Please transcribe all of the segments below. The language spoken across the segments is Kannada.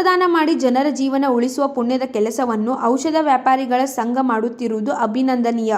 ರಕ್ತದಾನ ಮಾಡಿ ಜನರ ಜೀವನ ಉಳಿಸುವ ಪುಣ್ಯದ ಕೆಲಸವನ್ನು ಔಷಧ ವ್ಯಾಪಾರಿಗಳ ಸಂಘ ಮಾಡುತ್ತಿರುವುದು ಅಭಿನಂದನೀಯ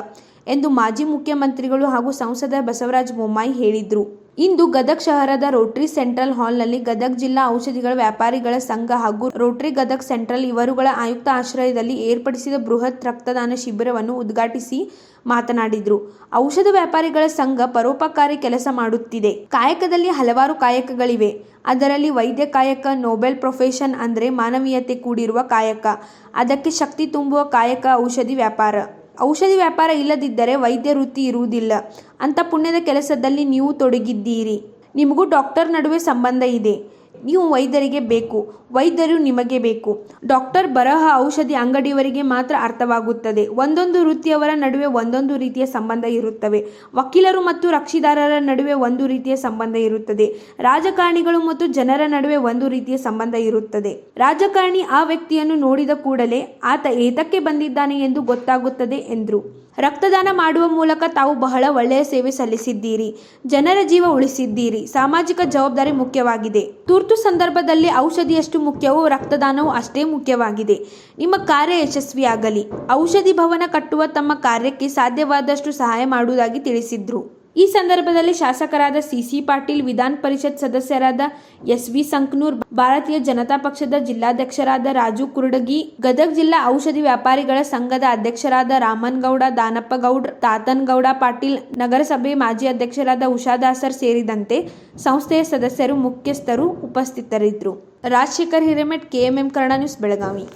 ಎಂದು ಮಾಜಿ ಮುಖ್ಯಮಂತ್ರಿಗಳು ಹಾಗೂ ಸಂಸದ ಬಸವರಾಜ ಬೊಮ್ಮಾಯಿ ಹೇಳಿದರು. ಇಂದು ಗದಗ ಶಹರದ ರೋಟರಿ ಸೆಂಟ್ರಲ್ ಹಾಲ್ನಲ್ಲಿ ಗದಗ ಜಿಲ್ಲಾ ಔಷಧಿಗಳ ವ್ಯಾಪಾರಿಗಳ ಸಂಘ ಹಾಗೂ ರೋಟರಿ ಗದಗ ಸೆಂಟ್ರಲ್ ಇವರುಗಳ ಆಯುಕ್ತ ಆಶ್ರಯದಲ್ಲಿ ಏರ್ಪಡಿಸಿದ ಬೃಹತ್ ರಕ್ತದಾನ ಶಿಬಿರವನ್ನು ಉದ್ಘಾಟಿಸಿ ಮಾತನಾಡಿದರು. ಔಷಧ ವ್ಯಾಪಾರಿಗಳ ಸಂಘ ಪರೋಪಕಾರಿ ಕೆಲಸ ಮಾಡುತ್ತಿದೆ. ಕಾಯಕದಲ್ಲಿ ಹಲವಾರು ಕಾಯಕಗಳಿವೆ. ಅದರಲ್ಲಿ ವೈದ್ಯ ಕಾಯಕ, ನೋಬೆಲ್ ಪ್ರೊಫೆಷನ್ ಅಂದರೆ ಮಾನವೀಯತೆ ಕೂಡಿರುವ ಕಾಯಕ. ಅದಕ್ಕೆ ಶಕ್ತಿ ತುಂಬುವ ಕಾಯಕ ಔಷಧಿ ವ್ಯಾಪಾರ. ಔಷಧಿ ವ್ಯಾಪಾರ ಇಲ್ಲದಿದ್ದರೆ ವೈದ್ಯ ವೃತ್ತಿ ಇರುವುದಿಲ್ಲ. ಅಂತ ಪುಣ್ಯದ ಕೆಲಸದಲ್ಲಿ ನೀವು ತೊಡಗಿದ್ದೀರಿ. ನಿಮಗೂ ಡಾಕ್ಟರ್ ನಡುವೆ ಸಂಬಂಧ ಇದೆ. ನೀವು ವೈದ್ಯರಿಗೆ ಬೇಕು, ವೈದ್ಯರು ನಿಮಗೆ ಬೇಕು. ಡಾಕ್ಟರ್ ಬರಹ ಔಷಧಿ ಅಂಗಡಿಯವರಿಗೆ ಮಾತ್ರ ಅರ್ಥವಾಗುತ್ತದೆ. ಒಂದೊಂದು ವೃತ್ತಿಯವರ ನಡುವೆ ಒಂದೊಂದು ರೀತಿಯ ಸಂಬಂಧ ಇರುತ್ತವೆ. ವಕೀಲರು ಮತ್ತು ರಕ್ಷಿದಾರರ ನಡುವೆ ಒಂದು ರೀತಿಯ ಸಂಬಂಧ ಇರುತ್ತದೆ. ರಾಜಕಾರಣಿಗಳು ಮತ್ತು ಜನರ ನಡುವೆ ಒಂದು ರೀತಿಯ ಸಂಬಂಧ ಇರುತ್ತದೆ. ರಾಜಕಾರಣಿ ಆ ವ್ಯಕ್ತಿಯನ್ನು ನೋಡಿದ ಕೂಡಲೇ, ಆತ ಏತಕ್ಕೆ ಬಂದಿದ್ದಾನೆ ಎಂದು ಗೊತ್ತಾಗುತ್ತದೆ ಎಂದರು. ರಕ್ತದಾನ ಮಾಡುವ ಮೂಲಕ ತಾವು ಬಹಳ ಒಳ್ಳೆಯ ಸೇವೆ ಸಲ್ಲಿಸಿದ್ದೀರಿ. ಜನರ ಜೀವ ಉಳಿಸಿದ್ದೀರಿ. ಸಾಮಾಜಿಕ ಜವಾಬ್ದಾರಿ ಮುಖ್ಯವಾಗಿದೆ. ತುರ್ತು ಸಂದರ್ಭದಲ್ಲಿ ಔಷಧಿಯಷ್ಟು ಮುಖ್ಯವೋ, ರಕ್ತದಾನವೂ ಅಷ್ಟೇ ಮುಖ್ಯವಾಗಿದೆ. ನಿಮ್ಮ ಕಾರ್ಯ ಯಶಸ್ವಿಯಾಗಲಿ. ಔಷಧಿ ಭವನ ಕಟ್ಟುವ ತಮ್ಮ ಕಾರ್ಯಕ್ಕೆ ಸಾಧ್ಯವಾದಷ್ಟು ಸಹಾಯ ಮಾಡುವುದಾಗಿ ತಿಳಿಸಿದ್ರು. ಈ ಸಂದರ್ಭದಲ್ಲಿ ಶಾಸಕರಾದ ಸಿಸಿ ಪಾಟೀಲ್, ವಿಧಾನ ಪರಿಷತ್ ಸದಸ್ಯರಾದ ಎಸ್ ವಿ ಸಂಕನೂರ್, ಭಾರತೀಯ ಜನತಾ ಪಕ್ಷದ ಜಿಲ್ಲಾಧ್ಯಕ್ಷರಾದ ರಾಜು ಕುರುಡಗಿ, ಗದಗ ಜಿಲ್ಲಾ ಔಷಧಿ ವ್ಯಾಪಾರಿಗಳ ಸಂಘದ ಅಧ್ಯಕ್ಷರಾದ ರಾಮನ್ಗೌಡ ದಾನಪ್ಪಗೌಡ ತಾತನ್ಗೌಡ ಪಾಟೀಲ್, ನಗರಸಭೆ ಮಾಜಿ ಅಧ್ಯಕ್ಷರಾದ ಉಷಾದಾಸರ್ ಸೇರಿದಂತೆ ಸಂಸ್ಥೆಯ ಸದಸ್ಯರು ಮುಖ್ಯಸ್ಥರು ಉಪಸ್ಥಿತರಿದ್ದರು. Rajashekhar Hiremath K M M Kannada news, Belagavi.